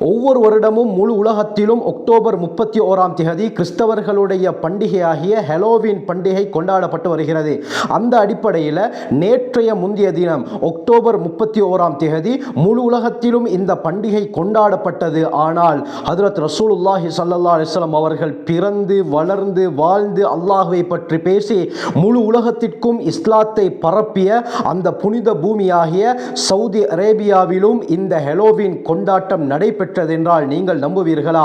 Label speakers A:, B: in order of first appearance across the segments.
A: ஒவ்வொரு வருடமும் முழு உலகத்திலும் அக்டோபர் முப்பத்தி ஓராம் தேதி கிறிஸ்தவர்களுடைய பண்டிகையாகிய ஹெலோவின் பண்டிகை கொண்டாடப்பட்டு வருகிறது. அந்த அடிப்படையில் நேற்றைய முந்தைய தினம் அக்டோபர் முப்பத்தி ஓராம் தேதி முழு உலகத்திலும் இந்த பண்டிகை கொண்டாடப்பட்டது. ஆனால் ஹதரத் ரசூலுல்லாஹி சல்லா அலிஸ்லாம் அவர்கள் பிறந்து வளர்ந்து வாழ்ந்து அல்லாஹுவை பற்றி பேசி முழு உலகத்திற்கும் இஸ்லாத்தை பரப்பிய அந்த புனித பூமியாகிய சவுதி அரேபியாவிலும் இந்த ஹெலோவின் கொண்டாட்டம் நடைபெற்றது என்றால் நீங்கள் நம்புவீர்களா?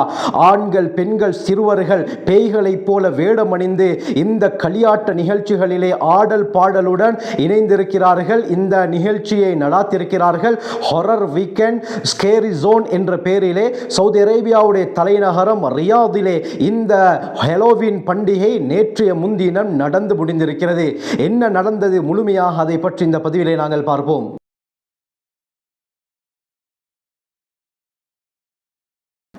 A: ஆண்கள் பெண்கள் சிறுவர்கள் பேய்களைப் போல வேடமணிந்து இந்த களியாட்ட நிகழ்ச்சிகளிலே ஆடல் பாடலுடன் இணைந்திருக்கிறார்கள். இந்த நிகழ்ச்சியை நடாத்திருக்கிறார்கள். ஹொரர் வீக்கெண்ட் ஸ்கேரி ஜோன் என்ற பெயரிலே சவுதி அரேபியாவுடைய தலைநகரம் ரியாதிலே இந்த ஹெலோவின் பண்டிகை நேற்றைய முன்தினம் நடந்து முடிந்திருக்கிறது. என்ன நடந்தது? முழுமையாக அதை பற்றி இந்த பதிவிலே நாங்கள் பார்ப்போம்.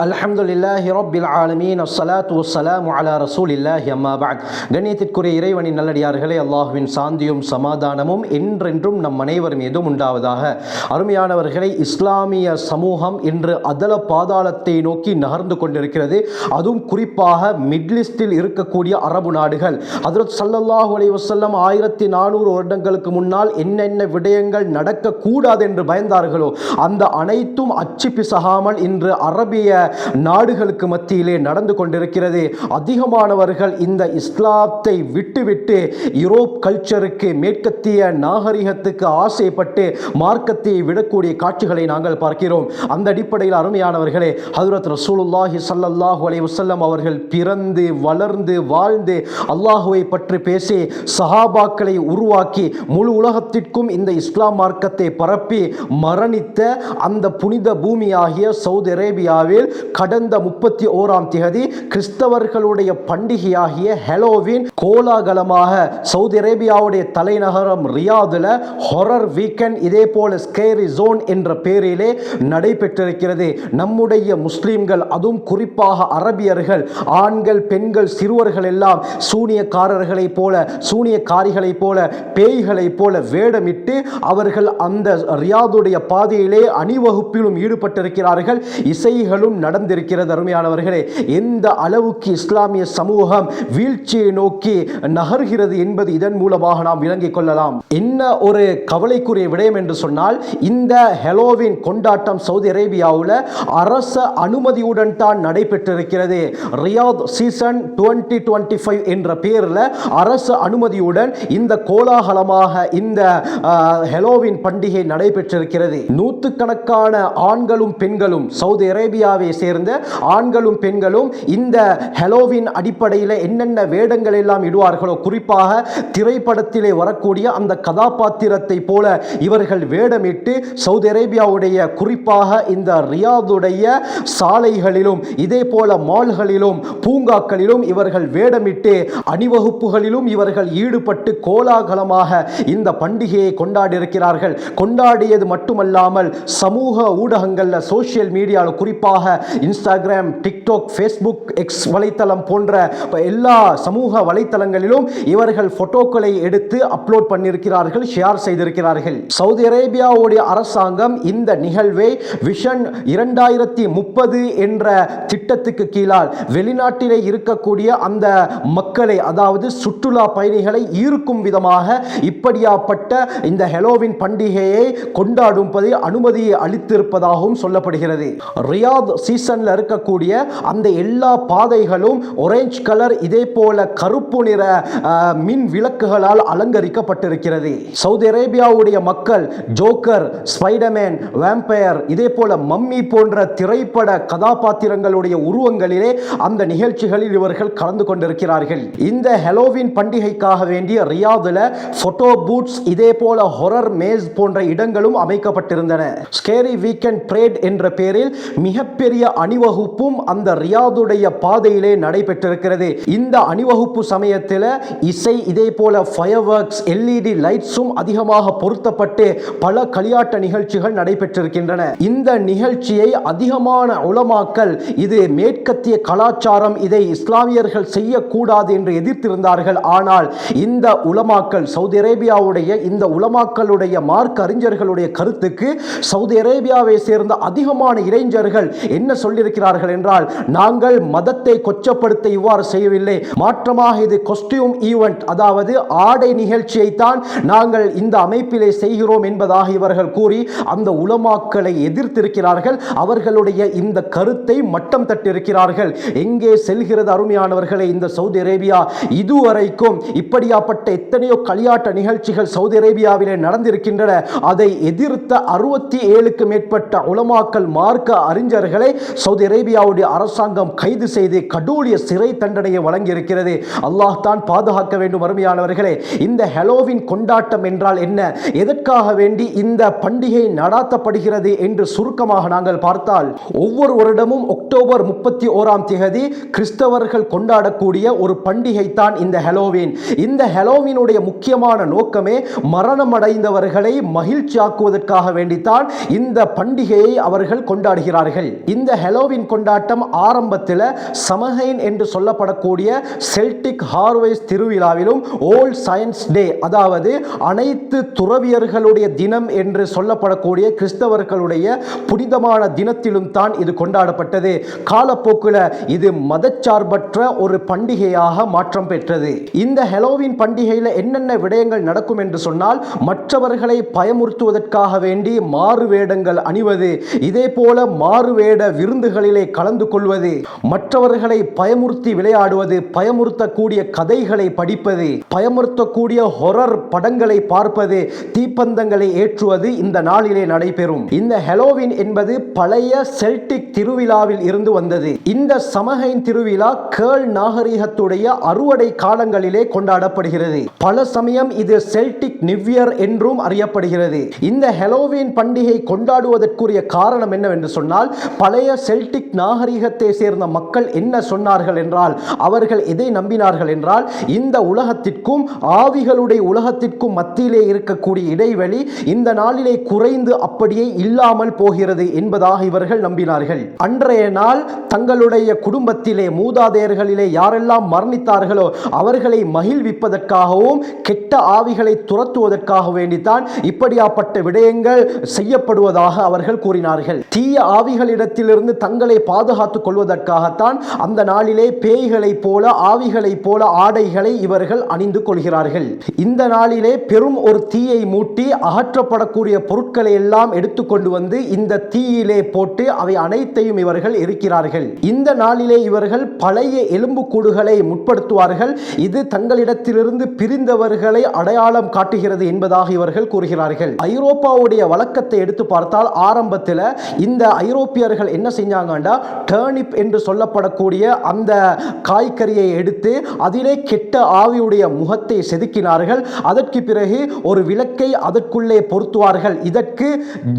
A: அல்ஹம்துலில்லாஹி ரபில் ஆலமீன். அஸ்ஸலாத்து வஸ்ஸலாமு அலா ரசூலில்லாஹி அம்மா பஅத். கண்ணியத்திற்குரிய இறைவனின் நல்லடியார்களே அல்லாஹுவின் சாந்தியும் சமாதானமும் என்றென்றும் நம் அனைவர் மீதும் உண்டாவதாக. அருமையானவர்களை இஸ்லாமிய சமூகம் இன்று அதல பாதாளத்தை நோக்கி நகர்ந்து கொண்டிருக்கிறது. அதுவும் குறிப்பாக மிட்லிஸ்டில் இருக்கக்கூடிய அரபு நாடுகள். ஹஜ்ரத் சல்லல்லாஹு அலி வசல்லம் ஆயிரத்தி நானூறு வருடங்களுக்கு முன்னால் என்னென்ன விடயங்கள் நடக்கக்கூடாது என்று பயந்தார்களோ அந்த அனைத்தும் அச்சு பிசகாமல் இன்று அரபிய நாடுகளுக்கு மத்தியிலே நடந்து கொண்டிருக்கிறது. அதிகமானவர்கள் இந்த இஸ்லாத்தை விட்டுவிட்டு யூரோப் கல்ச்சருக்கு மேற்கத்திய நாகரிகத்துக்கு ஆசைப்பட்டு மார்க்கத்தை விடக்கூடிய காட்சிகளை நாங்கள் பார்க்கிறோம். அந்த அடிப்படையில் அருமையானவர்களே ஹதரத் ரசூலுல்லாஹி ஸல்லல்லாஹு அலைஹி வசல்லம் அவர்கள் பிறந்து வளர்ந்து வாழ்ந்து அல்லாஹுவை பற்றி பேசி சஹாபாக்களை உருவாக்கி முழு உலகத்திற்கும் இந்த இஸ்லாம் மார்க்கத்தை பரப்பி மரணித்த அந்த புனித பூமியாகிய சவுதி அரேபியாவில் கடந்த முப்பத்தி ஓராம் தேதி கிறிஸ்தவர்களுடைய பண்டிகையாகிய ஹெலோவின் கோலாகலமாக சவுதி அரேபியாவுடைய தலைநகரம் ரியாதுல ஹொரர் வீக்கெண்ட் இதே போல ஸ்கேரி ஜோன் என்ற பெயரிலே நடைபெற்றிருக்கிறது. நம்முடைய முஸ்லிம்கள் அதுவும் குறிப்பாக அரபியர்கள் ஆண்கள் பெண்கள் சிறுவர்கள் எல்லாம் சூனியக்காரர்களைப் போல சூனியக்காரிகளைப் போல பேய்களைப் போல வேடமிட்டு அவர்கள் அந்த ரியாதுடைய பாதையிலே அணிவகுப்பிலும் ஈடுபட்டிருக்கிறார்கள். இசைகளும் நடந்திருக்கிறது அருமையானவர்களே. எந்த அளவுக்கு இஸ்லாமிய சமூகம் வீழ்ச்சியை நோக்கி நகர்கிறது என்பது இதன் மூலமாக நாம் விளங்கிக் கொள்ளலாம். என்ன ஒரு கவலைக்குரிய விடயம் என்று சொன்னால் இந்த ஹெலோவின் கொண்டாட்டம் சவுதி அரேபியாவில் அரச அனுமதியுடன் தான் நடைபெற்றிருக்கிறது. Riyadh season twenty twenty five என்ற பேரில் அரசு அனுமதியுடன் இந்த கோலாகலமாக இந்த ஹெலோவின் பண்டிகை நடைபெற்றிருக்கிறது. நூற்றுக்கணக்கான ஆண்களும் பெண்களும் சவுதி அரேபியாவை சேர்ந்த ஆண்களும் பெண்களும் இந்த ஹெலோவின் அடிப்படையில் என்னென்ன வேடங்கள் எல்லாம் இடுவார்களோ குறிப்பாக திரைப்படத்திலே வரக்கூடிய அந்த கதாபாத்திரத்தை போல இவர்கள் வேடமிட்டு சவுதி அரேபியாவுடைய குறிப்பாக இந்த ரியாதுடைய சாலைகளிலும் இதே போல மால்களிலும் பூங்காக்களிலும் இவர்கள் வேடமிட்டு அணிவகுப்புகளிலும் இவர்கள் ஈடுபட்டு கோலாகலமாக இந்த பண்டிகையை கொண்டாடி இருக்கிறார்கள் கொண்டாடியது மட்டுமல்லாமல் சமூக ஊடகங்களில் சோஷியல் மீடியாவில் குறிப்பாக இன்ஸ்டாகிராம் டிக்டாக் ஃபேஸ்புக் எக்ஸ் வலைத்தளம் போன்ற எல்லா சமூக வலைத்தளங்களிலும் இவர்கள் போட்டோக்களை எடுத்து அப்லோட் பண்ணியிருக்கிறார்கள் ஷேர் செய்திருக்கிறார்கள். சவுதி அரேபியாவுடைய அரசாங்கம் இந்த நிகழ்வை விஷன் இரண்டாயிரத்தி முப்பது என்ற திட்டத்துக்கு கீழால் வெளிநாட்டிலே இருக்கக்கூடிய அந்த மக்களை அதாவது சுற்றுலா பயணிகளை ஈர்க்கும் விதமாக இப்படியாப்பட்ட இந்த ஹெலோவின் பண்டிகையை கொண்டாடும்பதை அனுமதியை அளித்திருப்பதாகவும் சொல்லப்படுகிறது. ரியாத் சீசனில் இருக்கக்கூடிய அந்த எல்லா பாதைகளும் ஒரேஞ்ச் கலர் இதே போல கருப்பு நிற மின் விளக்குகளால் அலங்கரிக்கப்பட்டிருக்கிறது. சவுதி அரேபியாவுடைய மக்கள் ஜோக்கர் ஸ்பைடர்மேன் வேம்பயர் இதே போல மம்மி போன்ற திரைப்பட கதாபாத்திரங்களுடைய உருவங்களிலே அந்த நிகழ்ச்சிகளில் இவர்கள் கலந்து கொண்டிருக்கிறார்கள். இந்த ஹெலோவின் பண்டிகைக்காக வேண்டிய ரியாதுல போட்டோ பூட்ஸ் இதே போல ஹொரர் மேஸ் போன்ற இடங்களும் அமைக்கப்பட்டிருந்தன. ஸ்கேரி வீக்கெண்ட் பிரேட் என்ற பெயரில் மிகப்பெரிய அணிவகுப்பும் அந்த ரியாதுடைய பாதையிலே நடைபெற்றிருக்கிறது. இந்த அணிவகுப்பு சமயத்தில் இசை இதே போல ஃபயர் ஒர்க்ஸ் எல்இடி லைட்ஸும் அதிகமாக பொருத்தப்பட்டு பல களியாட்ட நிகழ்ச்சிகள் நடைபெற்றிருக்கின்றன. இந்த நிகழ்ச்சியை அதிகமான உலமாக்கல் இது மேற்கத்திய கலாச்சாரம் இதை இஸ்லாமியர்கள் செய்யக்கூடாது என்று எதிர்த்திருந்தார்கள். ஆனால் இந்த உலமாக்கல் சவுதி அரேபியாவுடைய இந்த உலமாக்களுடைய மார்க் அறிஞர்களுடைய கருத்துக்கு சவுதி அரேபியாவை சேர்ந்த அதிகமான இளைஞர்கள் என்ன சொல்லியிருக்கிறார்கள் என்றால் நாங்கள் மதத்தை கொச்சப்படுத்த இவ்வாறு செய்யவில்லை. மாற்றமாக இது கொஸ்டியூம் ஈவெண்ட் அதாவது ஆடை நிகழ்ச்சியை தான் நாங்கள் இந்த அமைப்பிலே செய்கிறோம் என்பதாக இவர்கள் கூறி அந்த உலமாக்களை எதிர்த்திருக்கிறார்கள். அவர்களுடைய இந்த கருத்தை மட்டம் தட்டிருக்கிறார்கள் எங்கே செல்கிறது அருமையானவர்களை இந்த சவுதி அரேபியா? இதுவரைக்கும் இப்படியாப்பட்ட எத்தனையோ களியாட்ட நிகழ்ச்சிகள் சவுதி அரேபியாவிலே நடந்திருக்கின்றன. அதை எதிர்த்த அறுபத்தி ஏழுக்கு மேற்பட்ட உலமாக்கல் மார்க்க அறிஞர்களை சவுதி அரேபியாவுடைய அரசாங்கம் கைது செய்து கடூழிய சிறை தண்டனையை வழங்கியிருக்கிறது. அல்லாஹ் தான் பாதுகாக்க வேண்டும் அருமையானவர்களே. இந்த ஹெலோவின் கொண்டாட்டம் என்றால் என்ன? எதற்காக வேண்டி இந்த பண்டிகை நடாத்தப்படுகிறது என்று சுருக்கமாக நாங்கள் பார்த்தால் ஒவ்வொரு வருடமும் அக்டோபர் முப்பத்தி ஓராம் தேதி கிறிஸ்தவர்கள் கொண்டாடக்கூடிய ஒரு பண்டிகை தான் இந்த ஹெலோவின். இந்த ஹெலோவினுடைய முக்கியமான நோக்கமே மரணம் அடைந்தவர்களை மகிழ்ச்சியாக்குவதற்காக வேண்டித்தான் இந்த பண்டிகையை அவர்கள் கொண்டாடுகிறார்கள். இந்த ஹெலோவின் கொண்டாட்டம் ஆரம்பத்தில் சமஹைன் என்று சொல்லப்படக்கூடிய செல்டிக் ஹார்வேஸ் திருவிழாவிலும் ஓல்ட் சயின்ஸ் டே அதாவது அனைத்து துறவியர்களுடைய தினம் என்று சொல்லப்படக்கூடிய கிறிஸ்தவர்களுடைய புனிதமான தினத்திலும் தான் இது கொண்டாடப்பட்டது. காலப்போக்கில் இது மதச்சார்பற்ற ஒரு பண்டிகையாக மாற்றம் பெற்றது. இந்த ஹெலோவின் பண்டிகையில் என்னென்ன விடயங்கள் நடக்கும் என்று சொன்னால் மற்றவர்களை பயமுறுத்துவதற்காக வேண்டி மாறு வேடங்கள் அணிவது. இதே போல மாறு வேட விருந்துகளிலே கலந்து கொள்வது மற்றவர்களை பயமுறுத்தி விளையாடுவது பயமுறுத்தக்கூடிய கதைகளை படிப்பது பயமுறுத்தக்கூடிய ஹொரர் படங்களை பார்ப்பது தீப்பந்தங்களை ஏற்றுவது இந்த நாளிலே நடைபெறும். இந்த ஹெலோவின் என்பது பழைய செல்டிக் திருவிழாவில் இருந்து வந்தது. இந்த சமகைன் திருவிழா கேள் நாகரிகத்துடைய அறுவடை காலங்களிலே கொண்டாடப்படுகிறது. பல சமயம் இது செல்டிக் நிவ்யர் என்றும் அறியப்படுகிறது. இந்த ஹெலோவின் பண்டிகை கொண்டாடுவதற்குரிய காரணம் என்னவென்று சொன்னால் பழைய பழைய செல்டிக் நாகரிகத்தை சேர்ந்த மக்கள் என்ன சொன்னார்கள் என்றால் அவர்கள் எதை நம்பினார்கள் என்றால் இந்த உலகத்திற்கும் ஆவிகளுடைய உலகத்திற்கும் மத்தியிலே இருக்கக்கூடிய இடைவெளி இந்த நாளிலே குறைந்து அப்படியே இல்லாமல் போகிறது என்பதாக இவர்கள் நம்பினார்கள். அன்றைய நாள் தங்களுடைய குடும்பத்திலே மூதாதையர்களிலே யாரெல்லாம் மரணித்தார்களோ அவர்களை மகிழ்விப்பதற்காகவும் கெட்ட ஆவிகளை துரத்துவதற்காக வேண்டித்தான் இப்படியாப்பட்ட விடயங்கள் செய்யப்படுவதாக அவர்கள் கூறினார்கள். தீய ஆவிகளிடத்தில் ஆவிகளிடத்திலிருந்து தங்களை பாதுகாத்துக் கொள்வதற்காகத்தான் அந்த நாளிலே பேய்களைப் போல ஆவிகளைப் போல ஆடைகளை இவர்கள் அணிந்து கொள்கிறார்கள். இந்த நாளிலே பெரும் ஒரு தீயை மூட்டி அகற்றப்படக்கூடிய பொருட்களை எல்லாம் எடுத்துக்கொண்டு வந்து இந்த தீயிலே போட்டு அவை அனைத்தையும் இவர்கள் இருக்கிறார்கள் இந்த நாளிலே இவர்கள் பழைய எலும்புக்கூடுகளை முற்படுத்துவார்கள். இது தங்களிடத்திலிருந்து பிரிந்தவர்களை அடையாளம் காட்டுகிறது என்பதாக இவர்கள் கூறுகிறார்கள். ஐரோப்பாவுடைய வழக்கத்தை எடுத்து பார்த்தால் ஆரம்பத்தில் இந்த ஐரோப்பியர்கள் என்ன செஞ்சாங்கண்டா? டேர்னிப் என்று சொல்லப்படக்கூடிய அந்த காய்கறியை எடுத்து அதிலே கெட்ட ஆவியுடைய முகத்தை செதுக்கினார்கள். அதற்கு பிறகு ஒரு விளக்கை அதற்குள்ளே பொருத்துவார்கள். இதற்கு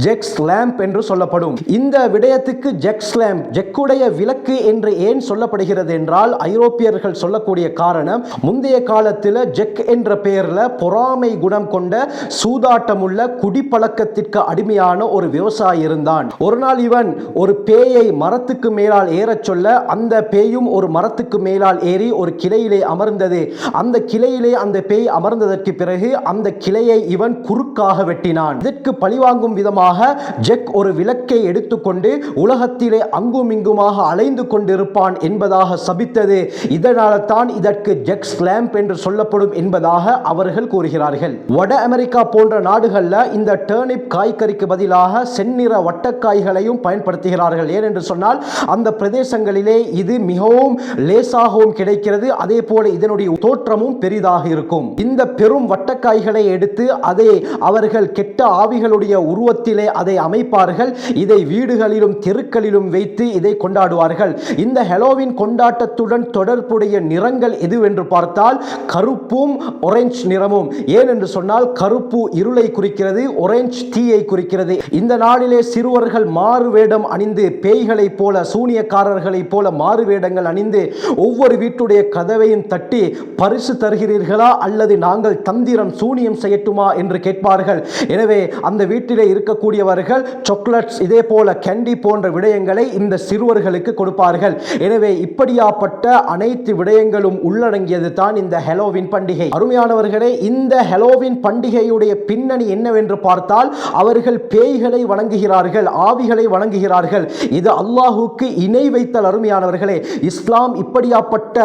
A: ஜெக்ஸ் லேம்ப் என்று சொல்லப்படும். இந்த விடயத்துக்கு ஜெக்ஸ் லேம்ப் ஜெக்குடைய விளக்கு என்று ஏன் சொல்லப்படுகிறது என்றால் ஐரோப்பியர்கள் சொல்லக்கூடிய காரணம் முந்தைய காலத்தில் ஜெக் என்ற பெயரில் பொறாமை குணம் கொண்ட சூதாட்டமுள்ள குடிப்பழக்கத்திற்கு அடிமையான ஒரு விவசாயி இருந்தான். ஒரு நாள் இவன் ஒரு பேயை மரத்துக்கு மேலால் ஏறச் சொல்ல அந்த பேயும் ஒரு மரத்துக்கு மேலால் ஏறி ஒரு கிளையிலே அமர்ந்தது. அந்த கிளையிலே அந்த பேய் அமர்ந்ததற்கு பிறகு அந்த கிளையை இவன் குறுக்காக வெட்டினான். இதற்கு பழிவாங்கும் விதமாக ஜெக் ஒரு விளக்கை எடுத்துக்கொண்டு உலகத்திலே அங்கும் இங்குமாக அலைந்து கொண்டிருப்பான் என்பதாக சபித்தது. இதனால தான் இதற்கு ஜெக் ஸ்லாம்ப் என்று சொல்லப்படும் என்பதாக அவர்கள் கூறுகிறார்கள். வட அமெரிக்கா போன்ற நாடுகளில் இந்த டர்னிப் காய்கறிக்கு பதிலாக செந்நிற வட்டக்காய்களையும் பயன்படுத்துகிறார்கள். ஏனென்று சொன்னால் அந்த பிரதேசங்களிலே இது மிகவும் லேசாகவும் கிடைக்கிறது. அதே போல இதனுடைய தோற்றமும் பெரிதாக இருக்கும். இந்த பெரும் வட்டக்காய்களை எடுத்து அதை அவர்கள் கெட்ட ஆவிகளுடைய உருவத்திலே அதை அமைப்பார்கள். இதை வீடுகளிலும் தெருக்களிலும் வைத்து இதை கொண்டாடுவார்கள். இந்த ஹெலோவின் கொண்டாட்டத்துடன் தொடர்புடைய நிறங்கள் எதுவென்று பார்த்தால் கருப்பும் ஒரேஞ்ச் நிறமும். ஏனென்று சொன்னால் கருப்பு இருளை குறிக்கிறது ஒரேஞ்ச் தீயை குறிக்கிறது. இந்த நாளிலே சிறுவர்கள் மாறு வேடம் அணிந்து பேய்களைப் போல சூனியக்காரர்களைப் போல மாறு வேடங்கள் அணிந்து ஒவ்வொரு வீட்டுடைய கதவையும் தட்டி பரிசு தருகிறீர்களா அல்லது நாங்கள் தந்திரம் சூனியம் செய்யட்டுமா என்று கேட்பார்கள். எனவே அந்த வீட்டிலே இருக்கக்கூடியவர்கள் சாக்லேட்ஸ் இதே போல கேண்டி போன்ற விடயங்களை இந்த சிறுவர்களுக்கு கொடுப்பார்கள். எனவே இப்படியாப்பட்ட அனைத்து விடயங்களும் உள்ளடங்கியது தான் இந்த ஹெலோவின் பண்டிகை. அருமையானவர்களே இந்த ஹெலோவின் பண்டிகையுடைய பின்னணி என்னவென்று பார்த்தால் அவர்கள் பேய்களை வணங்குகிறார்கள் ஆவிகளை வணங்குகிறார்கள். இது அல்லாஹுக்கு இணை வைத்தல் அருமையானவர்களே இஸ்லாம் இப்படியாப்பட்ட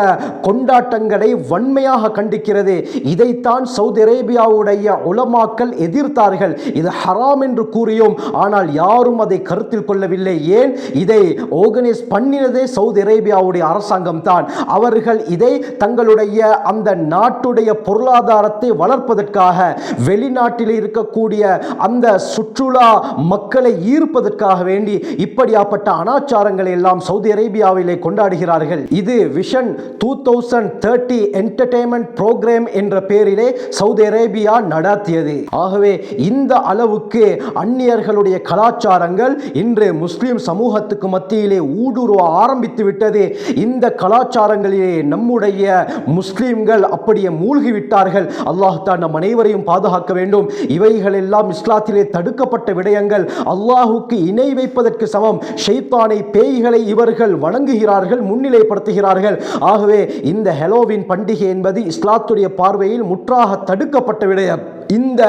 A: கொண்டாட்டங்களை வன்மையாக கண்டிக்கிறது. இதைத்தான் சவுதி அரேபியாவுடைய உலமாக்கள் எதிர்த்தார்கள். இது ஹராம் என்று கூறியும் ஆனால் யாரும் அதை கருத்தில் கொள்ளவில்லை. ஏன்? இதை ஆர்கனைஸ் பண்ணினதே சவுதி அரேபியாவுடைய அரசாங்கம் தான் அவர்கள் இதை தங்களுடைய அந்த நாட்டுடைய பொருளாதாரத்தை வளர்ப்பதற்காக வெளிநாட்டில் இருக்கக்கூடிய அந்த சுற்றுலா மக்களை ஈர்ப்பதற்காக வேண்டி இப்படியா இப்படியாப்பட்ட அனாச்சாரங்களை எல்லாம் சவுதி அரேபியாவிலே கொண்டாடுகிறார்கள். இது vision two thousand thirty entertainment program என்ற பெயரிலே சவுதி அரேபியா நடாத்தியது. ஆகவே இந்த அளவுக்கு அந்நியர்களுடைய கலாச்சாரங்கள் இன்று முஸ்லிம் சமூகத்துக்கு மத்தியிலே ஊடுருவ ஆரம்பித்து விட்டது. இந்த கலாச்சாரங்களிலே நம்முடைய முஸ்லிம்கள் அப்படியே மூழ்கிவிட்டார்கள் அல்லாஹ் தான் நம் அனைவரையும் பாதுகாக்க வேண்டும். இவைகள் எல்லாம் இஸ்லாத்திலே தடுக்கப்பட்ட விடயங்கள். அல்லாஹுக்கு இணை வைப்பதற்கு சமம். ஷைத்தானை பேய்களை இவர்கள் வணங்குகிறார்கள் முன்னிலைப்படுத்துகிறார்கள். ஆகவே இந்த ஹெலோவின் பண்டிகை என்பது இஸ்லாத்துடைய பார்வையில் முற்றாக தடுக்கப்பட்ட விடயம். இந்த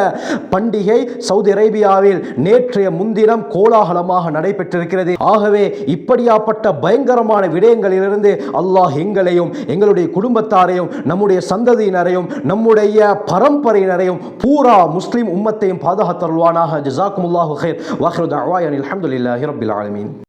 A: பண்டிகை சவுதி அரேபியாவில் நேற்றைய முன்தினம் கோலாகலமாக நடைபெற்றிருக்கிறது. ஆகவே இப்படியாப்பட்ட பயங்கரமான விடயங்களிலிருந்து அல்லாஹ் எங்களையும் எங்களுடைய குடும்பத்தாரையும் நம்முடைய சந்ததியினரையும் நம்முடைய பரம்பரையினரையும் பூரா முஸ்லீம் உம்மத்தையும் பாதுகாத்தருள்வானாக. ஜசாக்குமுல்லாஹு ஹைர் வாஹ்ரு அவாயன் அலமதுல்லாஹி ரபில் ஆலமீன்.